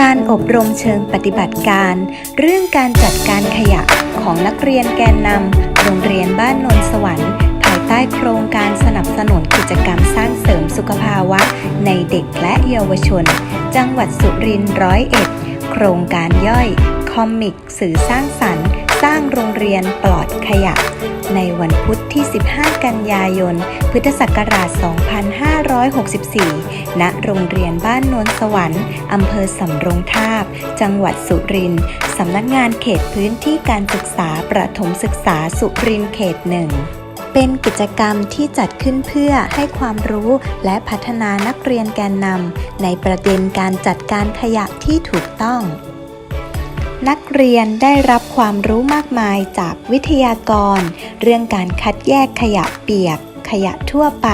การอบรมเชิงปฏิบัติการ เรื่องการจัดการขยะของนักเรียนแกนนำโรงเรียนบ้านนนสวรรค์ภายใต้โครงการสนับสนุนกิจกรรมสร้างเสริมสุขภาวะ ในเด็กและเยาวชน จังหวัดสุรินทร์ร้อยเอ็ดโครงการย่อย คอมิกสื่อสร้างสรรค์ สร้างโรงเรียนปลอดขยะ 15 กันยายน พุทธศักราช 2564 ณ โรงเรียนบ้านนนสวรรค์อำเภอสำโรงทาบ จังหวัดสุรินทร์สำนักงานเขตพื้นที่การศึกษาประถมศึกษาสุรินทร์เขตหนึ่งเป็นกิจกรรมที่จัดขึ้นเพื่อให้ความรู้และพัฒนานักเรียนแกนนำในประเด็นการจัดการขยะที่ถูกต้อง นักเรียนได้รับความรู้มากมายจากวิทยากร เรื่องการคัดแยกขยะเปียก ขยะทั่วไป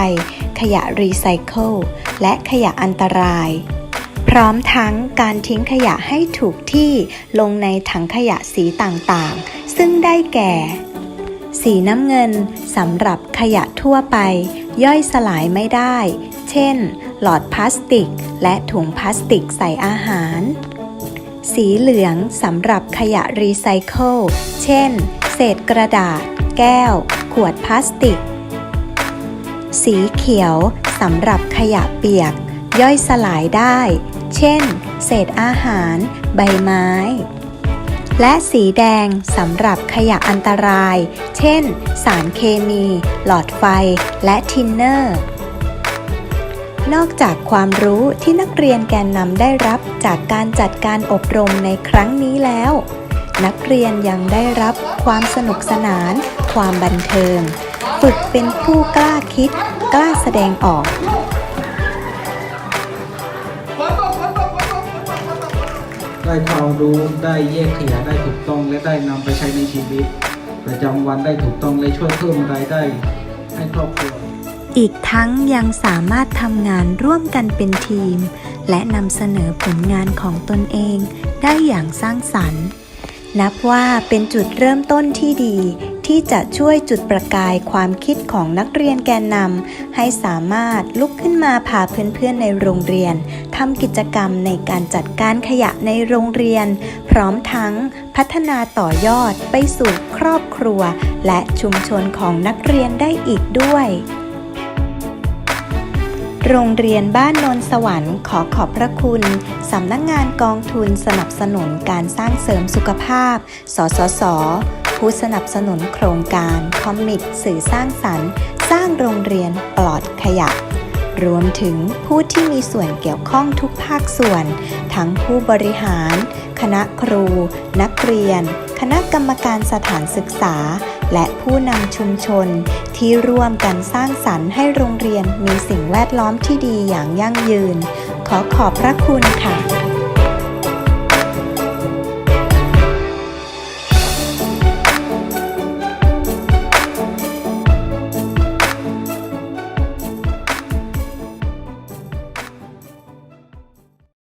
ขยะรีไซเคิลและขยะอันตราย พร้อมทั้งการทิ้งขยะให้ถูกที่ลงในถังขยะสีต่างๆ ซึ่งได้แก่ สีน้ำเงินสำหรับขยะทั่วไป ย่อยสลายไม่ได้ เช่น หลอดพลาสติก และถุงพลาสติกใส่อาหาร สีเหลืองสำหรับขยะรีไซเคิล เช่น เศษกระดาษ แก้ว ขวดพลาสติก สีเขียวสำหรับขยะเปียก ย่อยสลายได้ เช่น เศษอาหาร ใบไม้ และสีแดงสำหรับขยะอันตราย เช่น สารเคมี หลอดไฟ และทินเนอร์ นอกจากความรู้ที่นักเรียนแกนนำได้รับจากการจัดการอบรมในครั้งนี้แล้ว นักเรียนยังได้รับความสนุกสนาน ความบันเทิง ฝึกเป็นผู้กล้าคิด กล้าแสดงออกได้ความรู้ได้แยกขยะได้ถูกต้องและได้นำไปใช้ในชีวิต ประจำวันได้ถูกต้องและช่วยเพิ่มรายได้ให้ครอบครัว อีกทั้งยังสามารถทำงานร่วมกันเป็นทีม และนำเสนอผลงานของตนเองได้อย่างสร้างสรรค์ นับว่าเป็นจุดเริ่มต้นที่ดี ที่จะช่วยจุดประกายความคิดของนักเรียนแกนนำให้สามารถลุกขึ้นมาพาเพื่อนๆในโรงเรียนทำกิจกรรมในการจัดการขยะในโรงเรียน พร้อมทั้งพัฒนาต่อยอดไปสู่ครอบครัว และชุมชนของนักเรียนได้อีกด้วย โรงเรียนบ้านนนสวรรค์ขอขอบพระคุณ สำนักงงานกองทุนสนับสนุนการสร้างเสริมสุขภาพ สสส ผู้สนับสนุนโครงการคอมิกสื่อสร้างสรรค์ สร้างโรงเรียนปลอดขยะ รวมถึงผู้ที่มีส่วนเกี่ยวข้องทุกภาคส่วน ทั้งผู้บริหาร คณะครู นักเรียน คณะกรรมการสถานศึกษา และผู้นำชุมชน ที่ร่วมกันสร้างสรรค์ให้โรงเรียนมีสิ่งแวดล้อมที่ดีอย่างยั่งยืน ขอขอบพระคุณค่ะ